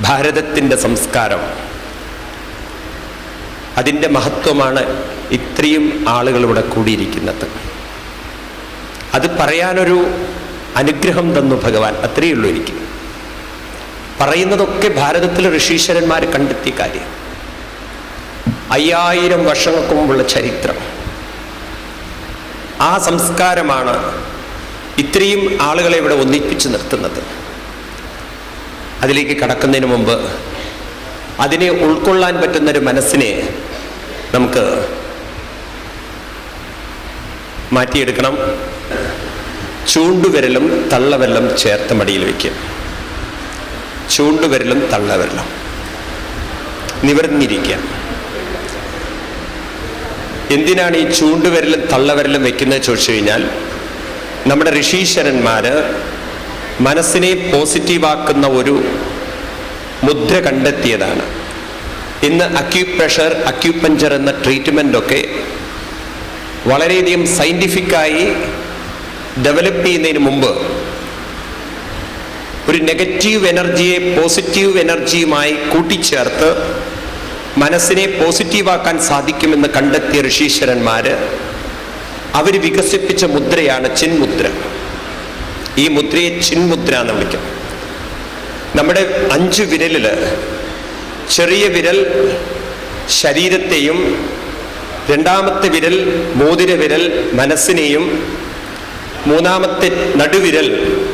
ഭാരതത്തിന്റെ സംസ്കാരം. അതിന്റെ മഹത്വമാണ് ഇത്രയും ആളുകളിവിടെ കൂടിയിരിക്കുന്നത്. അത് പറയാനൊരു അനുഗ്രഹം തന്നു ഭഗവാൻ അത്രയേ ഉള്ളൂ എനിക്ക്. പറയുന്നതൊക്കെ ഭാരതത്തിലെ ഋഷീശ്വരന്മാർ കണ്ടെത്തിയ കാര്യം. അയ്യായിരം വർഷങ്ങൾക്ക് മുമ്പുള്ള ചരിത്രം. ആ സംസ്കാരമാണ് ഇത്രയും ആളുകളെ ഇവിടെ ഒന്നിപ്പിച്ച് നിർത്തുന്നത്. അതിലേക്ക് കടക്കുന്നതിന് മുമ്പ് അതിനെ ഉൾക്കൊള്ളാൻ പറ്റുന്നൊരു മനസ്സിനെ നമുക്ക് മാറ്റിയെടുക്കണം. ചൂണ്ടുവിരലും തള്ളവിരലും ചേർത്ത് മടിയിൽ വയ്ക്കും ചൂണ്ടുവിരലും തള്ളവിരലും. നിവർന്നിരിക്കുക. എന്തിനാണ് ഈ ചൂണ്ടുവിരലും തള്ളവിരലും വെക്കുന്നത് ചോദിച്ചു കഴിഞ്ഞാൽ നമ്മുടെ ഋഷീശ്വരന്മാര് മനസ്സിനെ പോസിറ്റീവാക്കുന്ന ഒരു മുദ്ര കണ്ടെത്തിയതാണ്. ഇന്ന് അക്യൂപ്രഷർ അക്യൂപഞ്ചർ എന്ന ട്രീറ്റ്മെന്റൊക്കെ വളരെയധികം സയന്റിഫിക്കായി ഡെവലപ്പ് ചെയ്യുന്നതിന് മുമ്പ് ഒരു നെഗറ്റീവ് എനർജിയെ പോസിറ്റീവ് എനർജിയുമായി കൂട്ടിച്ചേർത്ത് മനസ്സിനെ പോസിറ്റീവാക്കാൻ സാധിക്കുമെന്ന് കണ്ടെത്തിയ ഋഷീശ്വരന്മാർ അവർ വികസിപ്പിച്ച മുദ്രയാണ് ചിന്മുദ്ര ഈ മുദ്രയെ ചിൻമുദ്ര എന്ന് വിളിക്കും. നമ്മുടെ അഞ്ച് വിരലിൽ ചെറിയ വിരൽ ശരീരത്തെയും രണ്ടാമത്തെ വിരൽ മോതിര വിരൽ മനസ്സിനെയും മൂന്നാമത്തെ നടുവിരൽ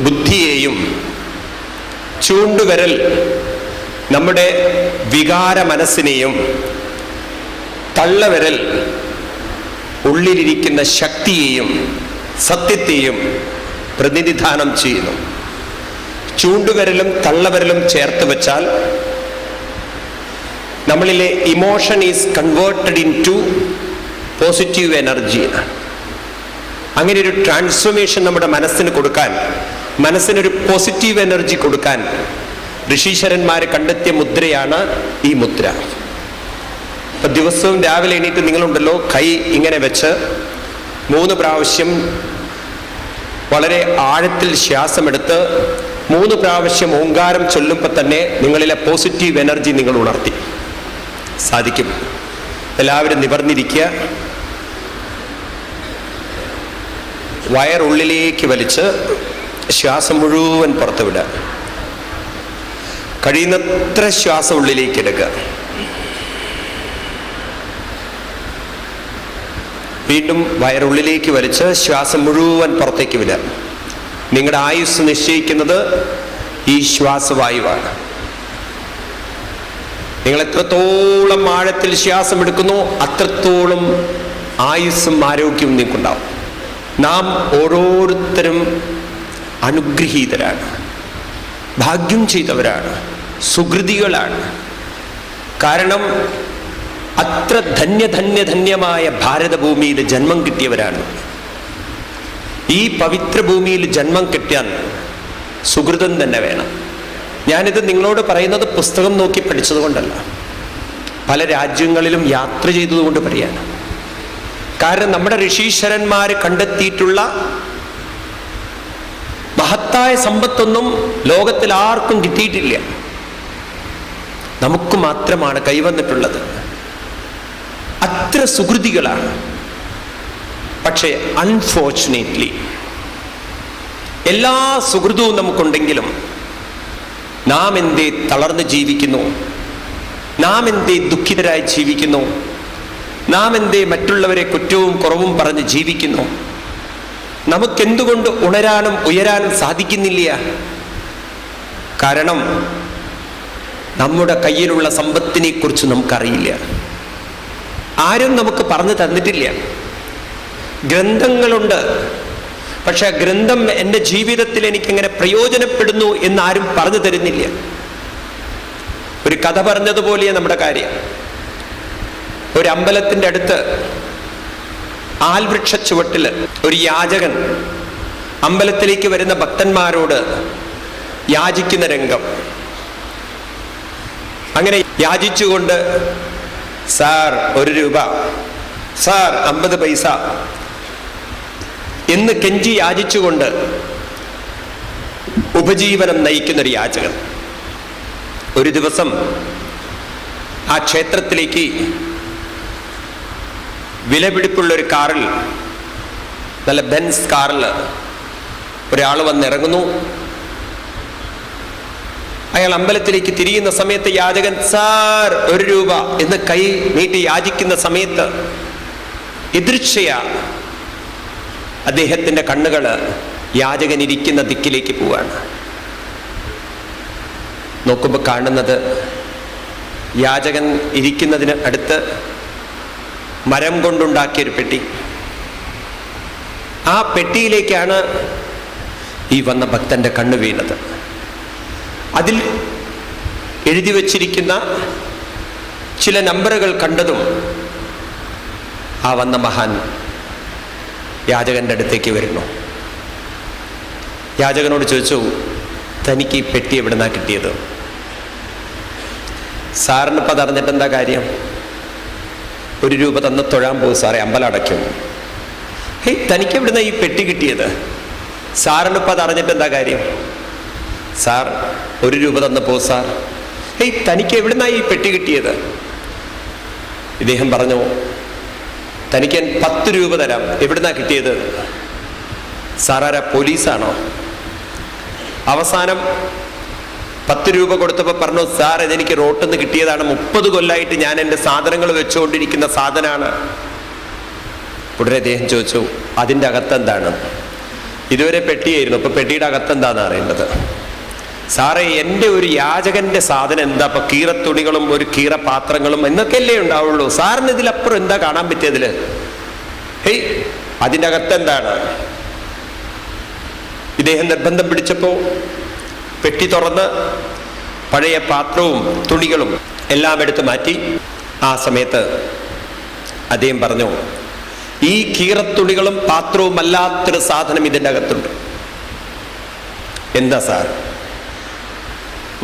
ബുദ്ധിയെയും ചൂണ്ടുവിരൽ നമ്മുടെ വികാര മനസ്സിനെയും തള്ളവിരൽ ഉള്ളിലിരിക്കുന്ന ശക്തിയെയും സത്യത്തെയും പ്രതിനിധാനം ചെയ്യുന്നു. ചൂണ്ടുവിരലും തള്ളവിരലും ചേർത്ത് വെച്ചാൽ നമ്മളിലെ emotion is converted into positive energy അങ്ങനെ ഒരു ട്രാൻസ്ഫോർമേഷൻ നമ്മുടെ മനസ്സിന് കൊടുക്കാൻ മനസ്സിനൊരു പോസിറ്റീവ് എനർജി കൊടുക്കാൻ ഋഷീശ്വരന്മാർ കണ്ടെത്തിയ മുദ്രയാണ് ഈ മുദ്ര. ഇപ്പൊ ദിവസവും രാവിലെ എണീറ്റ് നിങ്ങളുണ്ടല്ലോ കൈ ഇങ്ങനെ വെച്ച് മൂന്ന് പ്രാവശ്യം വളരെ ആഴത്തിൽ ശ്വാസമെടുത്ത് മൂന്ന് പ്രാവശ്യം ഓങ്കാരം ചൊല്ലുമ്പോൾ തന്നെ നിങ്ങളിലെ പോസിറ്റീവ് എനർജി നിങ്ങൾ ഉണർത്തി. സാധിക്കും. എല്ലാവരും നിവർന്നിരിക്കുക. വയറുള്ളിലേക്ക് വലിച്ച് ശ്വാസം മുഴുവൻ പുറത്തുവിടുക. കഴിയുന്നത്ര ശ്വാസം ഉള്ളിലേക്ക് എടുക്കുക. വീണ്ടും വയറുള്ളിലേക്ക് വലിച്ച് ശ്വാസം മുഴുവൻ പുറത്തേക്ക് വിടുക. നിങ്ങളുടെ ആയുസ് നിശ്ചയിക്കുന്നത് ഈ ശ്വാസവായുവാണ്. നിങ്ങൾ എത്രത്തോളം ആഴത്തിൽ ശ്വാസം എടുക്കുന്നു അത്രത്തോളം ആയുസ്സും ആരോഗ്യവും നിങ്ങൾക്കുണ്ടാവും. നാം ഓരോരുത്തരും അനുഗ്രഹീതരാണ്. ഭാഗ്യം ചെയ്തവരാണ്. സുഹൃതികളാണ്. കാരണം അത്ര ധന്യധന്യ ധന്യമായ ഭാരതഭൂമിയിൽ ജന്മം കിട്ടിയവരാണ്. ഈ പവിത്ര ഭൂമിയിൽ ജന്മം കിട്ടിയാൽ സുഹൃതം തന്നെ വേണം. ഞാനിത് നിങ്ങളോട് പറയുന്നത് പുസ്തകം നോക്കി പഠിച്ചതുകൊണ്ടല്ല പല രാജ്യങ്ങളിലും യാത്ര ചെയ്തതുകൊണ്ട് പറയാണ്. കാരണം നമ്മുടെ ഋഷീശ്വരന്മാർ കണ്ടെത്തിയിട്ടുള്ള മഹത്തായ സമ്പത്തൊന്നും ലോകത്തിൽ ആർക്കും കിട്ടിയിട്ടില്ല. നമുക്ക് മാത്രമാണ് കൈവന്നിട്ടുള്ളത് അത്ര സുഹൃതികളാണ്. പക്ഷേ അൺഫോർച്ചുനേറ്റ്ലി എല്ലാ സുഹൃതവും നമുക്കുണ്ടെങ്കിലും നാം എന്തേ തളർന്ന് ജീവിക്കുന്നു? നാം എന്തേ ദുഃഖിതരായി ജീവിക്കുന്നു? നാം എന്തേ മറ്റുള്ളവരെ കുറ്റവും കുറവും പറഞ്ഞ് ജീവിക്കുന്നു? നമുക്കെന്തുകൊണ്ട് ഉണരാനും ഉയരാനും സാധിക്കുന്നില്ല? കാരണം നമ്മുടെ കയ്യിലുള്ള സമ്പത്തിനെക്കുറിച്ച് നമുക്കറിയില്ല. ആരും നമുക്ക് പറഞ്ഞു തന്നിട്ടില്ല. ഗ്രന്ഥങ്ങളുണ്ട്. പക്ഷെ ഗ്രന്ഥം എന്റെ ജീവിതത്തിൽ എനിക്കെങ്ങനെ പ്രയോജനപ്പെടുന്നു എന്ന് ആരും പറഞ്ഞു തരുന്നില്ല. ഒരു കഥ പറഞ്ഞതുപോലെയാണ് നമ്മുടെ കാര്യം. ഒരു അമ്പലത്തിന്റെ അടുത്ത് ആൽവൃക്ഷ ചുവട്ടിൽ ഒരു യാചകൻ അമ്പലത്തിലേക്ക് വരുന്ന ഭക്തന്മാരോട് യാചിക്കുന്ന രംഗം. അങ്ങനെ യാചിച്ചുകൊണ്ട് സാർ ഒരു രൂപ. സാർ അമ്പത് പൈസ. എന്ന് കെഞ്ചി യാചിച്ചുകൊണ്ട് ഉപജീവനം നയിക്കുന്നൊരു യാചകൻ. ഒരു ദിവസം ആ ക്ഷേത്രത്തിലേക്ക് വിലപിടിപ്പുള്ള ഒരു കാറിൽ നല്ല ബെൻസ് കാറിൽ ഒരാൾ വന്നിറങ്ങുന്നു. അയാൾ അമ്പലത്തിലേക്ക് തിരിയുന്ന സമയത്ത് യാചകൻ സാർ ഒരു രൂപ എന്ന് കൈ നീട്ടി യാചിക്കുന്ന സമയത്ത് എതിർച്ചയ അദ്ദേഹത്തിന്റെ കണ്ണുകൾ യാചകൻ ഇരിക്കുന്ന ദിക്കിലേക്ക് പോവാണ്. നോക്കുമ്പോൾ കാണുന്നത് യാചകൻ ഇരിക്കുന്നതിന് അടുത്ത് മരം കൊണ്ടുണ്ടാക്കിയൊരു പെട്ടി. ആ പെട്ടിയിലേക്കാണ് ഈ വന്ന ഭക്തന്റെ കണ്ണ് വീണത്. അതിൽ എഴുതി വച്ചിരിക്കുന്ന ചില നമ്പറുകൾ കണ്ടതും ആ വന്ന മഹാൻ യാചകന്റെ അടുത്തേക്ക് വരുന്നു. യാചകനോട് ചോദിച്ചു തനിക്ക് ഈ പെട്ടി എവിടുന്നാ കിട്ടിയത്? സാറിന് ഇപ്പം അതറിഞ്ഞിട്ട് എന്താ കാര്യം? ഒരു രൂപ തന്ന് തൊഴാൻ പോകും സാറേ അമ്പലം അടയ്ക്കും. ഹേയ് തനിക്ക് എവിടുന്ന ഈ പെട്ടി കിട്ടിയത്? സാറിന് ഇപ്പം അതറിഞ്ഞിട്ട് എന്താ കാര്യം? സാർ ഒരു രൂപ തന്നപ്പോ സാർ. ഏയ് തനിക്ക് എവിടുന്നായി ഈ പെട്ടി കിട്ടിയത്? ഇദ്ദേഹം പറഞ്ഞു തനിക്ക് ഞാൻ പത്ത് രൂപ തരാം. എവിടുന്നാ കിട്ടിയത്? സാറാര പോലീസാണോ? അവസാനം പത്ത് രൂപ കൊടുത്തപ്പോൾ പറഞ്ഞു സാർ ഇതെനിക്ക് റോട്ടിൽ നിന്ന് കിട്ടിയതാണ്. മുപ്പത് കൊല്ലായിട്ട് ഞാൻ എന്റെ സാധനങ്ങൾ വെച്ചുകൊണ്ടിരിക്കുന്ന സാധനമാണ് ഉടനെ അദ്ദേഹം ചോദിച്ചു അതിന്റെ അകത്തെന്താണ്? ഇതുവരെ പെട്ടിയായിരുന്നു. ഇപ്പൊ പെട്ടിയുടെ അകത്തെന്താന്ന് അറിയേണ്ടത്? സാറേ എന്റെ ഒരു യാചകന്റെ സാധനം എന്താ? ഇപ്പൊ കീറത്തുണികളും ഒരു കീറപാത്രങ്ങളും എന്നൊക്കെ എന്നൊക്കെയല്ലേ ഉണ്ടാവുള്ളൂ. സാറിന് ഇതിലപ്പുറം എന്താ കാണാൻ പറ്റിയതിൽ? ഹേയ് അതിന്റെ അകത്തെന്താണ് ഇദ്ദേഹം നിർബന്ധം പിടിച്ചപ്പോ പെട്ടി തുറന്ന് പഴയ പാത്രവും തുണികളും എല്ലാം എടുത്ത് മാറ്റി ആ സമയത്ത് അദ്ദേഹം പറഞ്ഞു ഈ കീറത്തുണികളും പാത്രവും അല്ലാത്തൊരു സാധനം ഇതിന്റെ അകത്തുണ്ട്. എന്താ സാർ?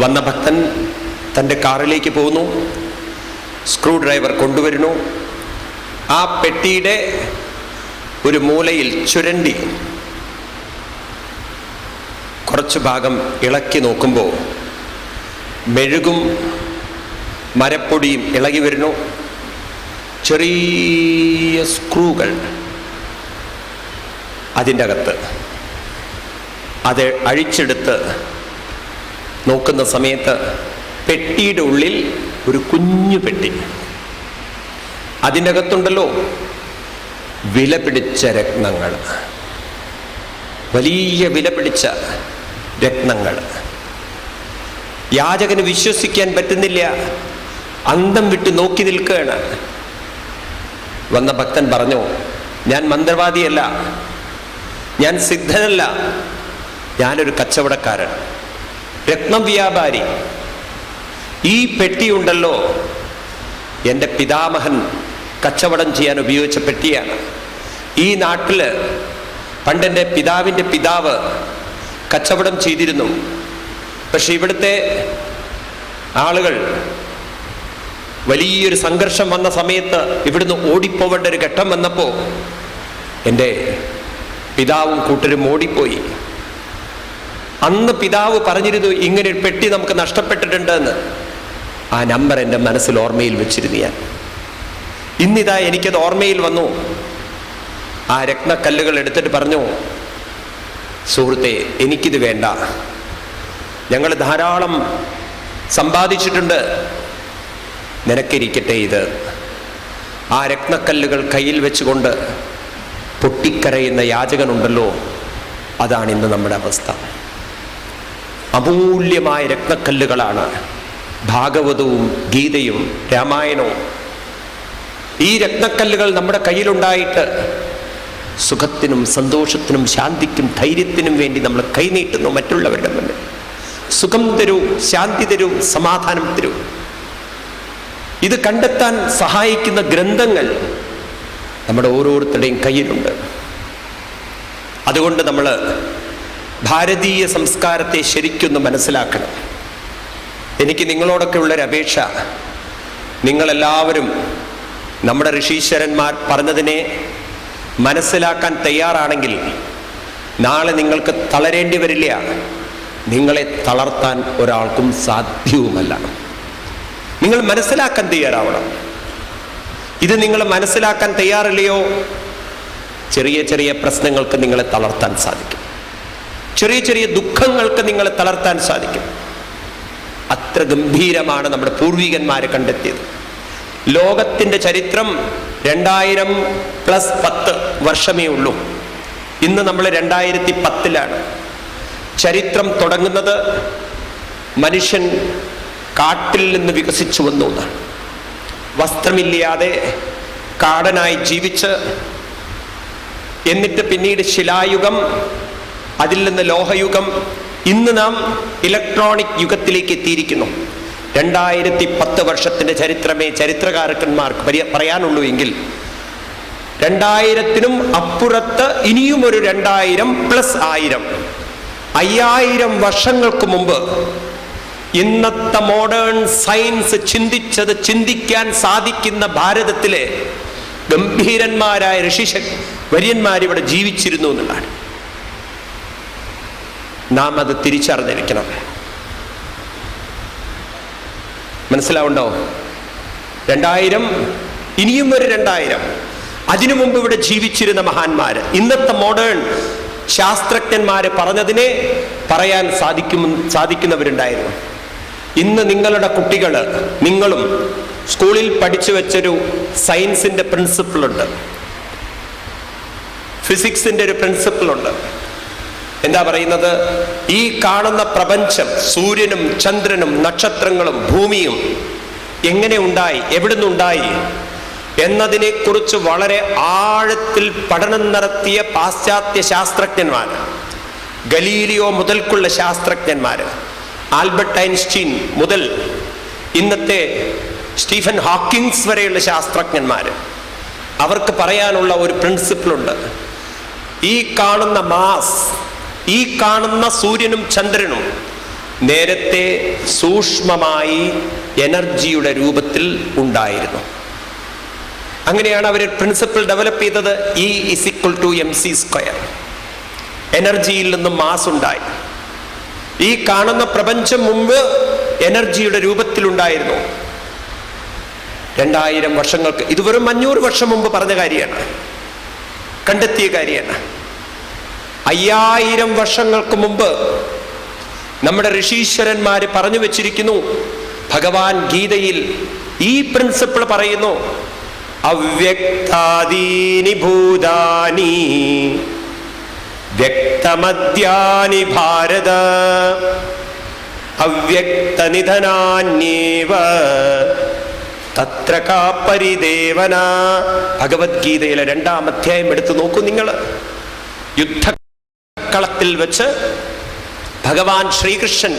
വന്ന ഭക്തൻ തന്റെ കാറിലേക്ക് പോകുന്നു. സ്ക്രൂ ഡ്രൈവർ കൊണ്ടുവരുന്നു. ആ പെട്ടിയുടെ ഒരു മൂലയിൽ ചുരണ്ടി കുറച്ച് ഭാഗം ഇളക്കി നോക്കുമ്പോൾ മെഴുകും മരപ്പൊടിയും ഇളകി വരുന്നു. ചെറിയ സ്ക്രൂകൾ അതിന്റെ അകത്ത്. അത് അഴിച്ചെടുത്ത് നോക്കുന്ന സമയത്ത് പെട്ടിയുടെ ഉള്ളിൽ ഒരു കുഞ്ഞു പെട്ടി. അതിന്റെ അകത്തുണ്ടല്ലോ വില പിടിച്ച രത്നങ്ങൾ. വലിയ വില പിടിച്ച രത്നങ്ങൾ. യാചകന് വിശ്വസിക്കാൻ പറ്റുന്നില്ല. അന്തം വിട്ട് നോക്കി നിൽക്കുകയാണ്. വന്ന ഭക്തൻ പറഞ്ഞു ഞാൻ മന്ത്രവാദിയല്ല. ഞാൻ സിദ്ധനല്ല. ഞാനൊരു കച്ചവടക്കാരൻ. രത്നം വ്യാപാരി ഈ പെട്ടിയുണ്ടല്ലോ. എന്റെ പിതാമഹൻ കച്ചവടം ചെയ്യാൻ ഉപയോഗിച്ച പെട്ടിയാണ്. ഈ നാട്ടിൽ പണ്ടെന്റെ പിതാവിന്റെ പിതാവ് കച്ചവടം ചെയ്തിരുന്നു. പക്ഷെ ഇവിടുത്തെ ആളുകൾ വലിയൊരു സംഘർഷം വന്ന സമയത്ത് ഇവിടുന്ന് ഓടിപ്പോവേണ്ട ഒരു ഘട്ടം വന്നപ്പോൾ എന്റെ പിതാവും കൂട്ടരും ഓടിപ്പോയി. അന്ന് പിതാവ് പറഞ്ഞിരുന്നു ഇങ്ങനെ പെട്ടി നമുക്ക് നഷ്ടപ്പെട്ടിട്ടുണ്ട് എന്ന് ആ നമ്പർ എന്റെ മനസ്സിൽ ഓർമ്മയിൽ വെച്ചിരുന്നു ഞാൻ ഇന്നിതാ എനിക്കത് ഓർമ്മയിൽ വന്നു. ആ രത്നക്കല്ലുകൾ എടുത്തിട്ട് പറഞ്ഞു സുഹൃത്തെ എനിക്കിത് വേണ്ട. ഞങ്ങൾ ധാരാളം സമ്പാദിച്ചിട്ടുണ്ട്. നിനക്കിരിക്കട്ടെ ഇത്. ആ രത്നക്കല്ലുകൾ കയ്യിൽ വെച്ചുകൊണ്ട് പൊട്ടിക്കരയുന്ന യാചകനുണ്ടല്ലോ അതാണ് ഇന്ന് നമ്മുടെ അവസ്ഥ. അമൂല്യമായ രത്നക്കല്ലുകളാണ് ഭാഗവതവും ഗീതയും രാമായണവും. ഈ രക്തക്കല്ലുകൾ നമ്മുടെ കയ്യിലുണ്ടായിട്ട് സുഖത്തിനും സന്തോഷത്തിനും ശാന്തിക്കും ധൈര്യത്തിനും വേണ്ടി നമ്മൾ കൈനീട്ടുന്നു മറ്റുള്ളവരുടെ മുന്നിൽ. സുഖം തരൂ ശാന്തി തരൂ സമാധാനം തരൂ. ഇത് കണ്ടെത്താൻ സഹായിക്കുന്ന ഗ്രന്ഥങ്ങൾ നമ്മുടെ ഓരോരുത്തരുടെയും കയ്യിലുണ്ട്. അതുകൊണ്ട് നമ്മൾ ഭാരതീയ സംസ്കാരത്തെ ശരിക്കൊന്ന് മനസ്സിലാക്കണം. എനിക്ക് നിങ്ങളോടൊക്കെ ഉള്ളൊരു അപേക്ഷ. നിങ്ങളെല്ലാവരും നമ്മുടെ ഋഷീശ്വരന്മാർ പറഞ്ഞതിനെ മനസ്സിലാക്കാൻ തയ്യാറാണെങ്കിൽ നാളെ നിങ്ങൾക്ക് തളരേണ്ടി വരില്ല. നിങ്ങളെ തളർത്താൻ ഒരാൾക്കും സാധ്യവുമല്ല. നിങ്ങൾ മനസ്സിലാക്കാൻ തയ്യാറാവണം. ഇത് നിങ്ങൾ മനസ്സിലാക്കാൻ തയ്യാറില്ലയോ? ചെറിയ ചെറിയ പ്രശ്നങ്ങൾക്ക് നിങ്ങളെ തളർത്താൻ സാധിക്കും. ചെറിയ ചെറിയ ദുഃഖങ്ങൾക്ക് നിങ്ങളെ തളർത്താൻ സാധിക്കും. അത്ര ഗംഭീരമാണ് നമ്മുടെ പൂർവികന്മാരെ കണ്ടെത്തിയത്. ലോകത്തിന്റെ ചരിത്രം രണ്ടായിരം പ്ലസ് പത്ത് വർഷമേ ഉള്ളൂ. ഇന്ന് നമ്മൾ രണ്ടായിരത്തി പത്തിലാണ്. ചരിത്രം തുടങ്ങുന്നത് മനുഷ്യൻ കാട്ടിൽ നിന്ന് വികസിച്ചു വന്നു എന്നാണ്. വസ്ത്രമില്ലാതെ കാടനായി ജീവിച്ച് എന്നിട്ട് പിന്നീട് ശിലായുഗം അതിൽ നിന്ന് ലോഹയുഗം ഇന്ന് നാം ഇലക്ട്രോണിക് യുഗത്തിലേക്ക് എത്തിയിരിക്കുന്നു. രണ്ടായിരത്തി പത്ത് വർഷത്തിന്റെ ചരിത്രമേ ചരിത്രകാരക്കന്മാർക്ക് പരി- പറയാനുള്ളൂ എങ്കിൽ രണ്ടായിരത്തിനും അപ്പുറത്ത് ഇനിയും ഒരു രണ്ടായിരം പ്ലസ് ആയിരം. അയ്യായിരം വർഷങ്ങൾക്ക് മുമ്പ് ഇന്നത്തെ മോഡേൺ സയൻസ് ചിന്തിച്ചത് ചിന്തിക്കാൻ സാധിക്കുന്ന ഭാരതത്തിലെ ഗംഭീരന്മാരായ ഋഷി വര്യന്മാരിവിടെ ജീവിച്ചിരുന്നു എന്നുള്ളതാണ്. നാം അത് തിരിച്ചറിഞ്ഞിരിക്കണം. മനസ്സിലാവുണ്ടോ? രണ്ടായിരം ഇനിയും ഒരു രണ്ടായിരം. അതിനു മുമ്പ് ഇവിടെ ജീവിച്ചിരുന്ന മഹാന്മാര്. ഇന്നത്തെ മോഡേൺ ശാസ്ത്രജ്ഞന്മാര് പറഞ്ഞതിനെ പറയാൻ സാധിക്കും സാധിക്കുന്നവരുണ്ടായിരുന്നു. ഇന്ന് നിങ്ങളുടെ കുട്ടികൾ നിങ്ങളും സ്കൂളിൽ പഠിച്ചു വെച്ചൊരു സയൻസിന്റെ പ്രിൻസിപ്പിൾ ഉണ്ട്. ഫിസിക്സിന്റെ ഒരു പ്രിൻസിപ്പിൾ ഉണ്ട്. എന്താ പറയുന്നത്? ഈ കാണുന്ന പ്രപഞ്ചം സൂര്യനും ചന്ദ്രനും നക്ഷത്രങ്ങളും ഭൂമിയും എങ്ങനെ ഉണ്ടായി? എവിടുന്നുണ്ടായി എന്നതിനെ കുറിച്ച് വളരെ ആഴത്തിൽ പഠനം നടത്തിയ പാശ്ചാത്യ ശാസ്ത്രജ്ഞന്മാർ ഗലീലിയോ മുതൽക്കുള്ള ശാസ്ത്രജ്ഞന്മാർ ആൽബർട്ട് ഐൻസ്റ്റീൻ മുതൽ ഇന്നത്തെ സ്റ്റീഫൻ ഹോക്കിങ്സ് വരെയുള്ള ശാസ്ത്രജ്ഞന്മാർ അവർക്ക് പറയാനുള്ള ഒരു പ്രിൻസിപ്പിളുണ്ട്. ഈ കാണുന്ന മാസ് ഈ കാണുന്ന സൂര്യനും ചന്ദ്രനും നേരത്തെ സൂക്ഷ്മമായി എനർജിയുടെ രൂപത്തിൽ ഉണ്ടായിരുന്നു. അങ്ങനെയാണ് അവർ പ്രിൻസിപ്പിൾ ഡെവലപ്പ് ചെയ്തത് E is equal to M C square എനർജിയിൽ നിന്നും മാസ് ഉണ്ടായി. ഈ കാണുന്ന പ്രപഞ്ചം മുമ്പ് എനർജിയുടെ രൂപത്തിലുണ്ടായിരുന്നു രണ്ടായിരം വർഷങ്ങൾക്ക് ഇത് വെറും അഞ്ഞൂറ് വർഷം മുമ്പ് പറഞ്ഞ കാര്യമാണ്. കണ്ടെത്തിയ കാര്യമാണ്. അയ്യായിരം വർഷങ്ങൾക്ക് മുമ്പ് നമ്മുടെ ഋഷീശ്വരന്മാര് പറഞ്ഞു വെച്ചിരിക്കുന്നു ഭഗവാൻ ഗീതയിൽ ഈ പ്രിൻസിപ്പിൾ പറയുന്നു അവ്യക്താദീനി ഭൂതാനി വ്യക്തമദ്യാനി ഭാരത അവ്യക്തനിധനാന്യേവ തത്ര ഭഗവത്ഗീതയിലെ രണ്ടാം അധ്യായം എടുത്തു നോക്കൂ നിങ്ങൾ. യുദ്ധക്കളത്തിൽ വെച്ച് ഭഗവാൻ ശ്രീകൃഷ്ണൻ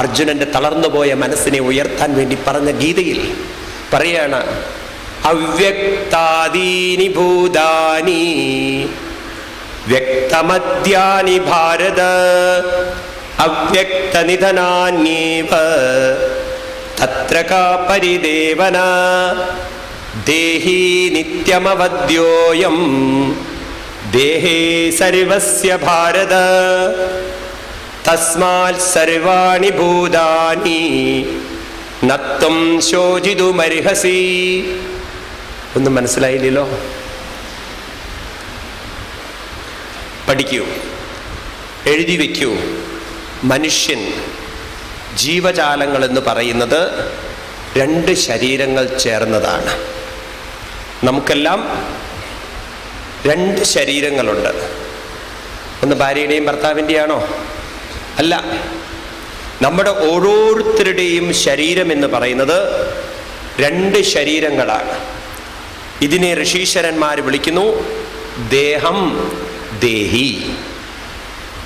അർജുനന്റെ തളർന്നുപോയ മനസ്സിനെ ഉയർത്താൻ വേണ്ടി പറഞ്ഞ ഗീതയിൽ പറയാണ് അവ്യക്താദീനി ഭൂതാനി വ്യക്തമദ്യാനി ഭാരത അവ്യക്തനിധനാന്യേവ തത്ര കാ പരിദേവന ദേഹി നിത്യമവദ്യോയം ദേഹേ സർവസ്യ ഭാരത. തസ്മാൽ സർവാണി ഭൂതാനി. നത്തം ശോചിതുമർഹസി ഒന്നും മനസ്സിലായില്ലല്ലോ? പഠിക്കൂ. എഴുതി വയ്ക്കൂ. മനുഷ്യൻ ജീവജാലങ്ങൾ എന്ന് പറയുന്നത് രണ്ട് ശരീരങ്ങൾ ചേർന്നതാണ്. നമുക്കെല്ലാം രണ്ട് ശരീരങ്ങളുണ്ട്. ഒന്ന് ഭാര്യയുടെയും ഭർത്താവിന്റെയാണോ? അല്ല. നമ്മുടെ ഓരോരുത്തരുടെയും ശരീരം എന്ന് പറയുന്നത് രണ്ട് ശരീരങ്ങളാണ്. ഇതിനെ ഋഷീശ്വരന്മാർ വിളിക്കുന്നു ദേഹം ദേഹി.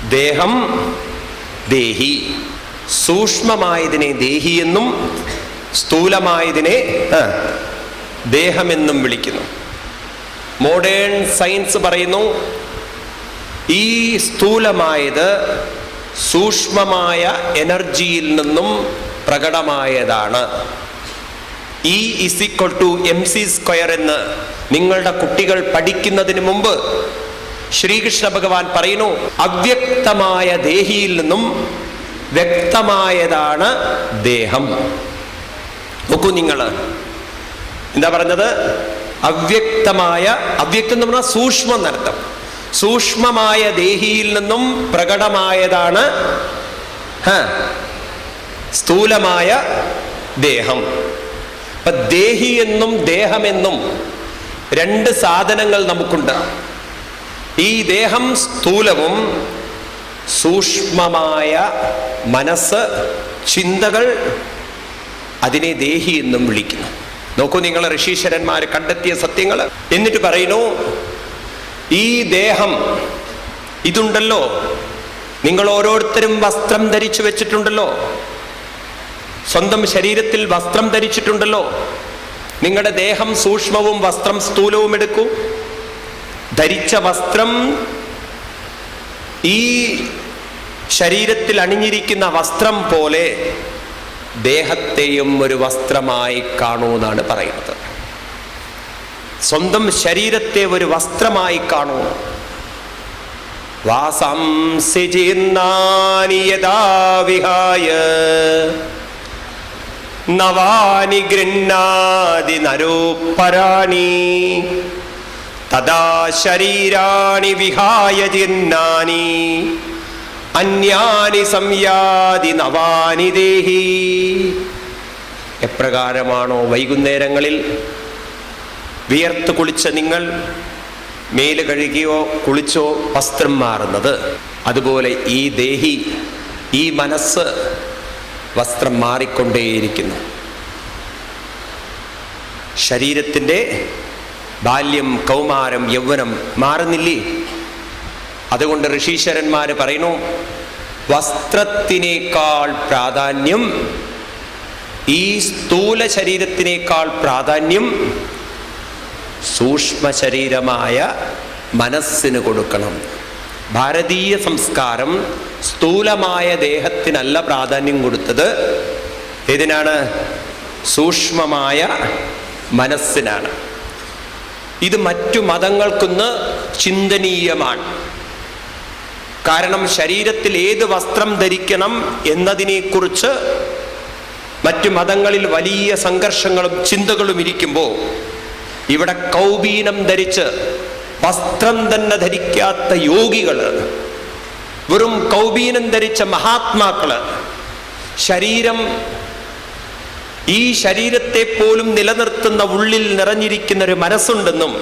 ദേഹം ദേഹി. സൂക്ഷ്മമായതിനെ ദേഹി എന്നും സ്ഥൂലമായതിനെ ദേഹമെന്നും വിളിക്കുന്നു. മോഡേൺ സയൻസ് പറയുന്നു ഈ സ്ഥൂലമായത് സൂക്ഷ്മമായ എനർജിയിൽ നിന്നും പ്രകടമായതാണ്. E is to M C square എന്ന് നിങ്ങളുടെ കുട്ടികൾ പഠിക്കുന്നതിന് മുമ്പ് ശ്രീകൃഷ്ണ ഭഗവാൻ പറയുന്നു അവ്യക്തമായ ദേഹിയിൽ നിന്നും വ്യക്തമായതാണ് ദേഹം. നോക്കൂ നിങ്ങൾ എന്താ പറഞ്ഞത്? അവ്യക്തമായ അവ്യക്തം എന്ന് പറഞ്ഞാൽ സൂക്ഷ്മം എന്നർത്ഥം സൂക്ഷ്മമായ ദേഹിയിൽ നിന്നും പ്രകടമായതാണ് സ്ഥൂലമായ ദേഹം. അപ്പൊ ദേഹി എന്നും ദേഹമെന്നും രണ്ട് സാധനങ്ങൾ നമുക്കുണ്ട്. ഈ ദേഹം സ്ഥൂലവും സൂക്ഷ്മമായ മനസ്സ് ചിന്തകൾ അതിനെ ദേഹി എന്നും വിളിക്കുന്നു. നോക്കൂ നിങ്ങൾ ഋഷീശ്വരന്മാർ കണ്ടെത്തിയ സത്യങ്ങൾ എന്നിട്ട് പറയുന്നു ഈ ദേഹം ഇതുണ്ടല്ലോ. നിങ്ങൾ ഓരോരുത്തരും വസ്ത്രം ധരിച്ചു വെച്ചിട്ടുണ്ടല്ലോ. സ്വന്തം ശരീരത്തിൽ വസ്ത്രം ധരിച്ചിട്ടുണ്ടല്ലോ. നിങ്ങളുടെ ദേഹം സൂക്ഷ്മവും വസ്ത്രം സ്ഥൂലവും എടുക്കൂ. ധരിച്ച വസ്ത്രം ഈ ശരീരത്തിൽ അണിഞ്ഞിരിക്കുന്ന വസ്ത്രം പോലെ ദേഹത്തെയും ഒരു വസ്ത്രമായി കാണൂ എന്നാണ് പറയുന്നത്. സ്വന്തം ശരീരത്തെ ഒരു വസ്ത്രമായി കാണൂ. വാസം ജീർണാനി യഥാ വിഹായ നവാനി ഗൃഹാതി നരോപരാണി തദാ ശരീരാണി വിഹായ ജീർണാനി അന്യാനി സംയാതി നവാനി ദേഹി. എപ്രകാരമാണോ വൈകുന്നേരങ്ങളിൽ വിയർത്ത് കുളിച്ച നിങ്ങൾ മേൽ കഴുകിയോ കുളിച്ചോ വസ്ത്രം മാറുന്നത്? അതുപോലെ ഈ ദേഹി ഈ മനസ്സ് വസ്ത്രം മാറിക്കൊണ്ടേയിരിക്കുന്നു. ശരീരത്തിന്റെ ബാല്യം കൗമാരം യൗവനം മാറുന്നില്ലേ? അതുകൊണ്ട് ഋഷീശ്വരന്മാർ പറയുന്നു വസ്ത്രത്തിനേക്കാൾ പ്രാധാന്യം ഈ സ്ഥൂല ശരീരത്തിനേക്കാൾ പ്രാധാന്യം സൂക്ഷ്മ ശരീരമായ മനസ്സിന് കൊടുക്കണം. ഭാരതീയ സംസ്കാരം സ്ഥൂലമായ ദേഹത്തിനല്ല പ്രാധാന്യം കൊടുത്തത്. ഏതിനാണ്? സൂക്ഷ്മമായ മനസ്സിനാണ്. ഇത് മറ്റു മതങ്ങൾക്കൊന്ന് ചിന്തനീയമാണ്. കാരണം ശരീരത്തിൽ ഏത് വസ്ത്രം ധരിക്കണം എന്നതിനെക്കുറിച്ച് മറ്റു മതങ്ങളിൽ വലിയ സംഘർഷങ്ങളും ചിന്തകളും ഇരിക്കുമ്പോൾ ഇവിടെ കൗബീനം ധരിച്ച് വസ്ത്രം തന്നെ ധരിക്കാത്ത യോഗികൾ വെറും കൗബീനം ധരിച്ച മഹാത്മാക്കൾ ശരീരം ഈ ശരീരത്തെ പോലും നിലനിർത്തുന്ന ഉള്ളിൽ നിറഞ്ഞിരിക്കുന്ന ഒരു മനസ്സുണ്ടെന്നും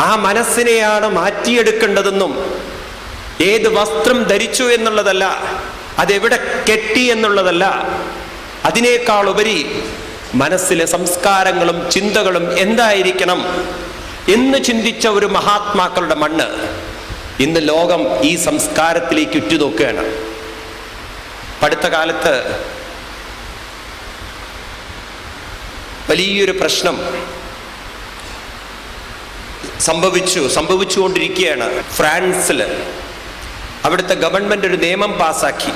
ആ മനസ്സിനെയാണ് മാറ്റിയെടുക്കേണ്ടതെന്നും ഏത് വസ്ത്രം ധരിച്ചു എന്നുള്ളതല്ല അതെവിടെ കെട്ടി എന്നുള്ളതല്ല അതിനേക്കാൾ ഉപരി മനസ്സിലെ സംസ്കാരങ്ങളും ചിന്തകളും എന്തായിരിക്കണം എന്ന് ചിന്തിച്ച ഒരു മഹാത്മാക്കളുടെ മണ്ണ് ഇന്ന് ലോകം ഈ സംസ്കാരത്തിലേക്ക് ഉറ്റുനോക്കുകയാണ്. അടുത്ത കാലത്ത് വലിയൊരു പ്രശ്നം സംഭവിച്ചു സംഭവിച്ചുകൊണ്ടിരിക്കുകയാണ് ഫ്രാൻസിൽ അവിടുത്തെ ഗവൺമെന്റ് ഒരു നിയമം പാസാക്കി.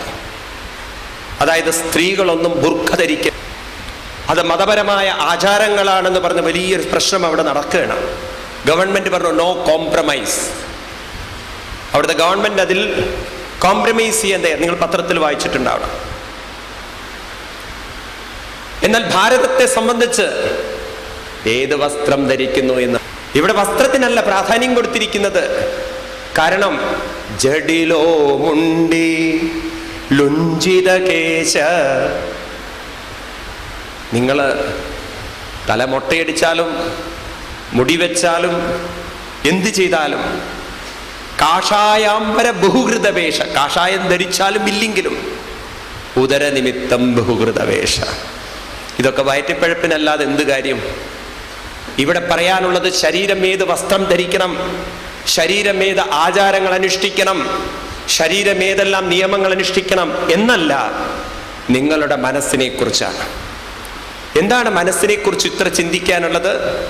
അതായത് സ്ത്രീകളൊന്നും ബുർഖ ധരിക്ക അത് മതപരമായ ആചാരങ്ങളാണെന്ന് പറഞ്ഞ വലിയൊരു പ്രശ്നം അവിടെ നടക്കുകയാണ്. ഗവൺമെന്റ് പറഞ്ഞു നോ കോംപ്രമൈസ് അവിടുത്തെ ഗവൺമെന്റ് അതിൽ കോംപ്രമൈസ് ചെയ്യാൻ നിങ്ങൾ പത്രത്തിൽ വായിച്ചിട്ടുണ്ടാവണം. എന്നാൽ ഭാരതത്തെ സംബന്ധിച്ച് ഏത് വസ്ത്രം ധരിക്കുന്നു എന്ന് ഇവിടെ വസ്ത്രത്തിനല്ല പ്രാധാന്യം കൊടുത്തിരിക്കുന്നത്. കാരണം ജഡിലോ മുണ്ടി ലുഞ്ചിത കേശ. നിങ്ങൾ തല മുട്ടയടിച്ചാലും മുടി വെച്ചാലും എന്ത് ചെയ്താലും കാഷായാംബര ബഹുകൃതവേഷ. കാഷായം ധരിച്ചാലും ഇല്ലെങ്കിലും ഉദരനിമിത്തം ബഹുകൃതവേഷ. ഇതൊക്കെ വയറ്റിപ്പഴപ്പിനല്ലാതെ എന്ത് കാര്യം? ഇവിടെ പറയാനുള്ളത് ശരീരം ഏത് വസ്ത്രം ധരിക്കണം? ശരീരം ഏത് ആചാരങ്ങൾ അനുഷ്ഠിക്കണം ശരീരം ഏതെല്ലാം നിയമങ്ങൾ അനുഷ്ഠിക്കണം എന്നല്ല നിങ്ങളുടെ മനസ്സിനെ കുറിച്ചാണ് എന്താണ് മനസ്സിനെ കുറിച്ച് ഇത്ര ചിന്തിക്കാനുള്ളത്?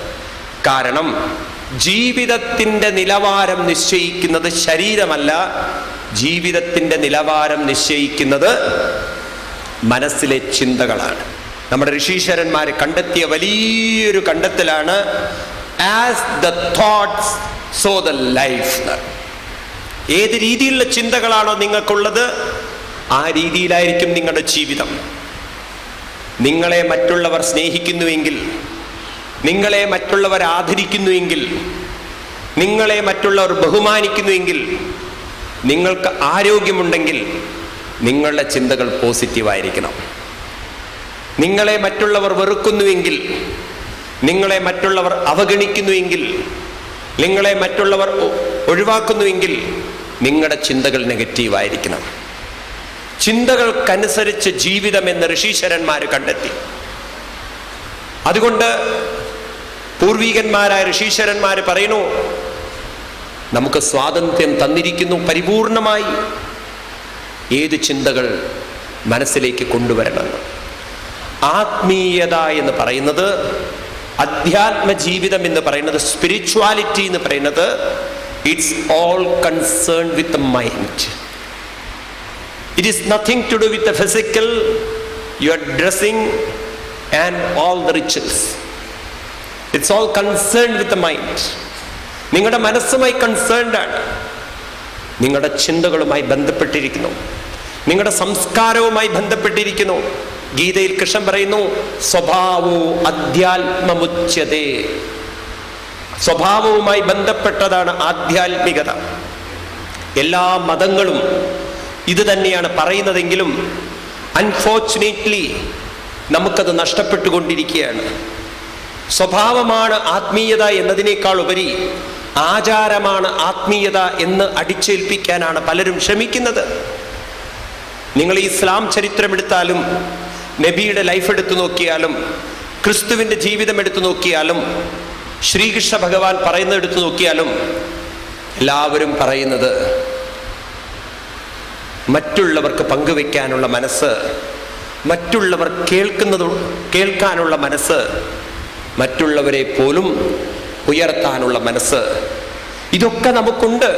കാരണം ജീവിതത്തിന്റെ നിലവാരം നിശ്ചയിക്കുന്നത് ശരീരമല്ല ജീവിതത്തിന്റെ നിലവാരം നിശ്ചയിക്കുന്നത് മനസ്സിലെ ചിന്തകളാണ്. നമ്മുടെ ഋഷീശ്വരന്മാർ കണ്ടെത്തിയ വലിയൊരു കണ്ടെത്തലാണ് as the thoughts so the life ഏത് രീതിയിലുള്ള ചിന്തകളാണോ നിങ്ങൾക്കുള്ളത് ആ രീതിയിലായിരിക്കും നിങ്ങളുടെ ജീവിതം. നിങ്ങളെ മറ്റുള്ളവർ സ്നേഹിക്കുന്നുവെങ്കിൽ നിങ്ങളെ മറ്റുള്ളവർ ആദരിക്കുന്നുവെങ്കിൽ നിങ്ങളെ മറ്റുള്ളവർ ബഹുമാനിക്കുന്നുവെങ്കിൽ നിങ്ങൾക്ക് ആരോഗ്യമുണ്ടെങ്കിൽ നിങ്ങളുടെ ചിന്തകൾ പോസിറ്റീവായിരിക്കണം. നിങ്ങളെ മറ്റുള്ളവർ വെറുക്കുന്നുവെങ്കിൽ നിങ്ങളെ മറ്റുള്ളവർ അവഗണിക്കുന്നുവെങ്കിൽ നിങ്ങളെ മറ്റുള്ളവർ ഒഴിവാക്കുന്നുവെങ്കിൽ നിങ്ങളുടെ ചിന്തകൾ നെഗറ്റീവായിരിക്കണം. ചിന്തകൾക്കനുസരിച്ച് ജീവിതം എന്ന് ഋഷീശ്വരന്മാർ കണ്ടെത്തി. അതുകൊണ്ട് പൂർവീകന്മാരായ ഋഷീശ്വരന്മാർ പറയുന്നു നമുക്ക് സ്വാതന്ത്ര്യം തന്നിരിക്കുന്നു പരിപൂർണമായി. ഏത് ചിന്തകൾ മനസ്സിലേക്ക് കൊണ്ടുവരണമെന്ന്. ആത്മീയത എന്ന് പറയുന്നത് അധ്യാത്മ ജീവിതം എന്ന് പറയുന്നത് സ്പിരിച്വാലിറ്റി എന്ന് പറയുന്നത് it's all concern with mind it is nothing to do with the physical you are dressing and all the It's it's all concern with mind നിങ്ങളുടെ മനസ്സുമായി കൺസേൺഡ് ആണ്. നിങ്ങളുടെ ചിന്തകളുമായി ബന്ധപ്പെട്ടിരിക്കുന്നു. നിങ്ങളുടെ സംസ്കാരവുമായി ബന്ധപ്പെട്ടിരിക്കുന്നു. ഗീതയിൽ കൃഷ്ണൻ പറയുന്നു സ്വഭാവോ അധ്യാത്മമുച്യതേ സ്വഭാവവുമായി ബന്ധപ്പെട്ടതാണ് ആധ്യാത്മികത. എല്ലാ മതങ്ങളും ഇത് തന്നെയാണ് പറയുന്നതെങ്കിലും അൺഫോർച്ചുനേറ്റ്ലി നമുക്കത് നഷ്ടപ്പെട്ടുകൊണ്ടിരിക്കുകയാണ്. സ്വഭാവമാണ് ആത്മീയത എന്നതിനേക്കാൾ ഉപരി ആചാരമാണ് ആത്മീയത എന്ന് അടിച്ചേൽപ്പിക്കാനാണ് പലരും ശ്രമിക്കുന്നത്. നിങ്ങൾ ഈ ഇസ്ലാം ചരിത്രമെടുത്താലും നബിയുടെ ലൈഫ് എടുത്തു നോക്കിയാലും ക്രിസ്തുവിന്റെ ജീവിതം എടുത്തു നോക്കിയാലും ശ്രീകൃഷ്ണ ഭഗവാൻ പറയുന്നത് എടുത്തു നോക്കിയാലും എല്ലാവരും പറയുന്നത് മറ്റുള്ളവർക്ക് പങ്കുവെക്കാനുള്ള മനസ്സ് മറ്റുള്ളവർ കേൾക്കുന്നത് കേൾക്കാനുള്ള മനസ്സ് മറ്റുള്ളവരെ പോലും ഉയർത്താനുള്ള മനസ്സ്. ഇതൊക്കെ നമുക്കുണ്ട്.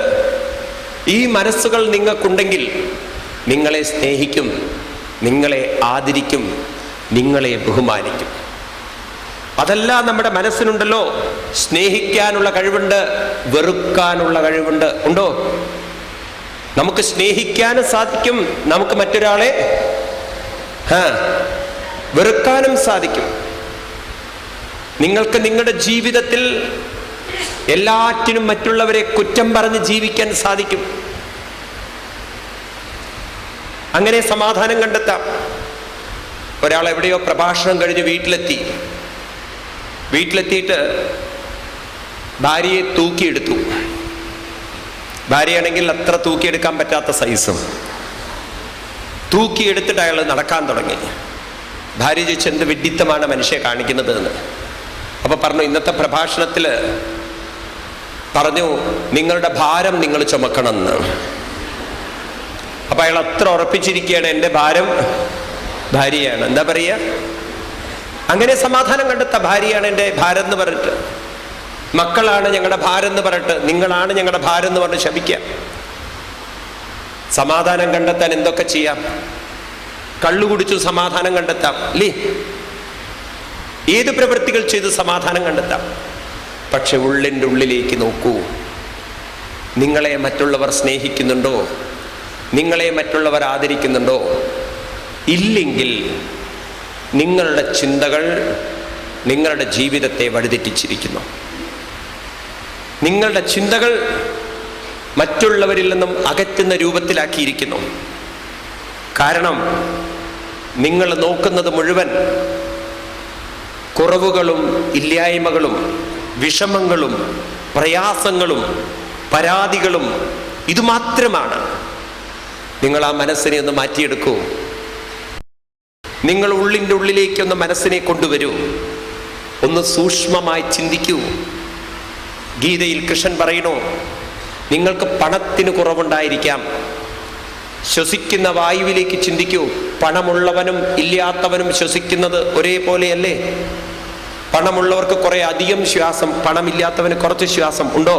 ഈ മനസ്സുകൾ നിങ്ങൾക്കുണ്ടെങ്കിൽ നിങ്ങളെ സ്നേഹിക്കും. നിങ്ങളെ ആദരിക്കും നിങ്ങളെ ബഹുമാനിക്കും. അതെല്ലാം നമ്മുടെ മനസ്സിനുണ്ടല്ലോ സ്നേഹിക്കാനുള്ള കഴിവുണ്ട് വെറുക്കാനുള്ള കഴിവുണ്ട്. ഉണ്ടോ? നമുക്ക് സ്നേഹിക്കാനും സാധിക്കും നമുക്ക് മറ്റൊരാളെ വെറുക്കാനും സാധിക്കും. നിങ്ങൾക്ക് നിങ്ങളുടെ ജീവിതത്തിൽ എല്ലാറ്റിനും മറ്റുള്ളവരെ കുറ്റം പറഞ്ഞ് ജീവിക്കാൻ സാധിക്കും. അങ്ങനെ സമാധാനം കണ്ടെത്താം. ഒരാൾ എവിടെയോ പ്രഭാഷണം കഴിഞ്ഞ് വീട്ടിലെത്തി. വീട്ടിലെത്തിയിട്ട് ഭാര്യയെ തൂക്കിയെടുത്തു. ഭാര്യയാണെങ്കിൽ അത്ര തൂക്കിയെടുക്കാൻ പറ്റാത്ത സൈസും. തൂക്കിയെടുത്തിട്ട് അയാൾ നടക്കാൻ തുടങ്ങി. ഭാര്യ ചോദിച്ചു എന്ത് വിഡിത്തമാണ് മനുഷ്യ കാണിക്കുന്നത് എന്ന് അപ്പൊ പറഞ്ഞു ഇന്നത്തെ പ്രഭാഷണത്തിൽ പറഞ്ഞു നിങ്ങളുടെ ഭാരം നിങ്ങൾ ചുമക്കണമെന്ന്. അപ്പൊ അയാൾ അത്ര ഉറപ്പിച്ചിരിക്കുകയാണ് എന്റെ ഭാരം. ഭാര്യയാണ്. എന്താ പറയുക? അങ്ങനെ സമാധാനം കണ്ടെത്ത ഭാര്യയാണ് എന്റെ ഭാരം എന്ന് പറഞ്ഞിട്ട്. മക്കളാണ് ഞങ്ങളുടെ ഭാരം എന്ന് പറഞ്ഞിട്ട് നിങ്ങളാണ് ഞങ്ങളുടെ ഭാരം എന്ന് പറഞ്ഞ് ശപിക്കാം സമാധാനം കണ്ടെത്താൻ എന്തൊക്കെ ചെയ്യാം? കള്ളു കുടിച്ചു സമാധാനം കണ്ടെത്താം. അല്ലേ ഏത് പ്രവൃത്തികൾ ചെയ്ത് സമാധാനം കണ്ടെത്താം? പക്ഷെ ഉള്ളിന്റെ ഉള്ളിലേക്ക് നോക്കൂ. നിങ്ങളെ മറ്റുള്ളവർ സ്നേഹിക്കുന്നുണ്ടോ? നിങ്ങളെ മറ്റുള്ളവർ ആദരിക്കുന്നുണ്ടോ? ഇല്ലെങ്കിൽ നിങ്ങളുടെ ചിന്തകൾ നിങ്ങളുടെ ജീവിതത്തെ വഴിതെറ്റിച്ചിരിക്കുന്നു. നിങ്ങളുടെ ചിന്തകൾ മറ്റുള്ളവരിൽ നിന്നും അകറ്റുന്ന രൂപത്തിലാക്കിയിരിക്കുന്നു. കാരണം നിങ്ങൾ നോക്കുന്നത് മുഴുവൻ കുറവുകളും ഇല്ലായ്മകളും വിഷമങ്ങളും പ്രയാസങ്ങളും പരാതികളും ഇതുമാത്രമാണ്. നിങ്ങൾ ആ മനസ്സിനെ ഒന്ന് മാറ്റിയെടുക്കൂ. നിങ്ങൾ ഉള്ളിന്റെ ഉള്ളിലേക്ക് ഒന്ന് മനസ്സിനെ കൊണ്ടുവരൂ. ഒന്ന് സൂക്ഷ്മമായി ചിന്തിക്കൂ. ഗീതയിൽ കൃഷ്ണൻ പറയണു നിങ്ങൾക്ക് പണത്തിന് കുറവുണ്ടായിരിക്കാം. ശ്വസിക്കുന്ന വായുവിലേക്ക് ചിന്തിക്കൂ. പണമുള്ളവനും ഇല്ലാത്തവനും ശ്വസിക്കുന്നത് ഒരേപോലെയല്ലേ? പണമുള്ളവർക്ക് കുറെ അധികം ശ്വാസം പണമില്ലാത്തവന് കുറച്ച് ശ്വാസം ഉണ്ടോ?